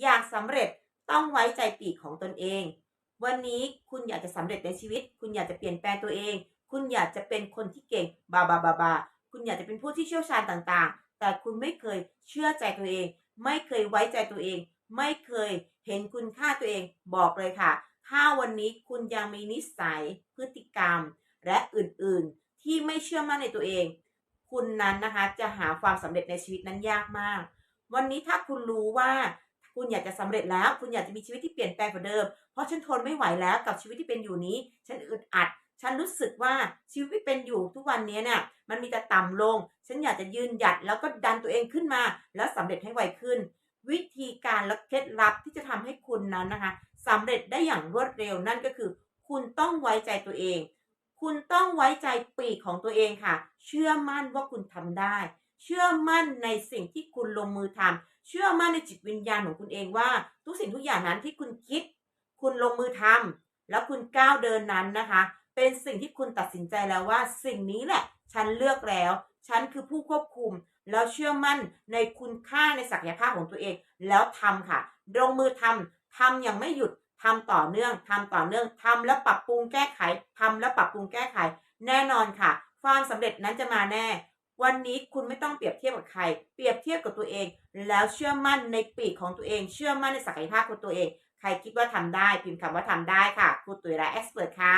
อยากสำเร็จต้องไว้ใจปีกของตนเอง วันนี้คุณอยากจะสำเร็จในชีวิต คุณอยากจะเปลี่ยนแปลงตัวเอง คุณอยากจะเป็นคนที่เก่งบาบาบาบาคุณอยากจะเป็นผู้ที่เชี่ยวชาญต่างๆ แต่คุณไม่เคยเชื่อใจตัวเอง ไม่เคยไว้ใจตัวเอง ไม่เคยเห็นคุณค่าตัวเองบอกเลยค่ะ ถ้าวันนี้คุณยังมีนิสัย พฤติกรรม และอื่นๆ ที่ไม่เชื่อมั่นในตัวเอง คุณนั้นนะคะจะหาความสำเร็จในชีวิตนั้นยากมาก วันนี้ถ้าคุณรู้ว่า คุณอยากจะสำเร็จแล้ว คุณอยากจะมีชีวิตที่เปลี่ยนแปลงกว่าเดิม เพราะฉันทนไม่ไหวแล้วกับชีวิตที่เป็นอยู่นี้ ฉันอึดอัด ฉันรู้สึกว่าชีวิตที่เป็นอยู่ทุกวันนี้เนี่ย มันมีแต่ต่ำลง ฉันอยากจะยืนหยัดแล้วก็ดันตัวเองขึ้นมา แล้วสำเร็จให้ไวขึ้น วิธีการและเคล็ดลับที่จะทำให้คุณนั้นนะคะสำเร็จได้อย่างรวดเร็วนั่นก็คือ คุณต้องไว้ใจตัวเอง คุณต้องไว้ใจปีกของตัวเองค่ะ เชื่อมั่นว่าคุณทำได้ เชื่อมั่นในสิ่งที่คุณลงมือทำ เชื่อมั่นในจิตวิญญาณของคุณเองว่า ทุกสิ่งทุกอย่างนั้นที่คุณคิด คุณลงมือทำแล้วคุณก้าวเดินนั้นนะคะ เป็นสิ่งที่คุณตัดสินใจแล้วว่า สิ่งนี้แหละ ฉันเลือกแล้ว ฉันคือผู้ควบคุม แล้วเชื่อมั่นในคุณค่าในศักยภาพของตัวเอง แล้วทำค่ะ ลงมือทำทำอย่างไม่หยุดทำต่อเนื่องทำต่อเนื่องทำแล้วปรับปรุงแก้ไขทำแล้วปรับปรุงแก้ไข แน่นอนค่ะ ความสำเร็จนั้นจะมาแน่ วันนี้คุณไม่ต้องเปรียบเทียบกับใคร เปรียบเทียบกับตัวเอง แล้วเชื่อมั่นในปีกของตัวเอง เชื่อมั่นในศักยภาพของตัวเอง ใครคิดว่าทำได้ พิมพ์คำว่าทำได้ค่ะครูตุ๋ยและเอ็กซ์เพรสค่ะ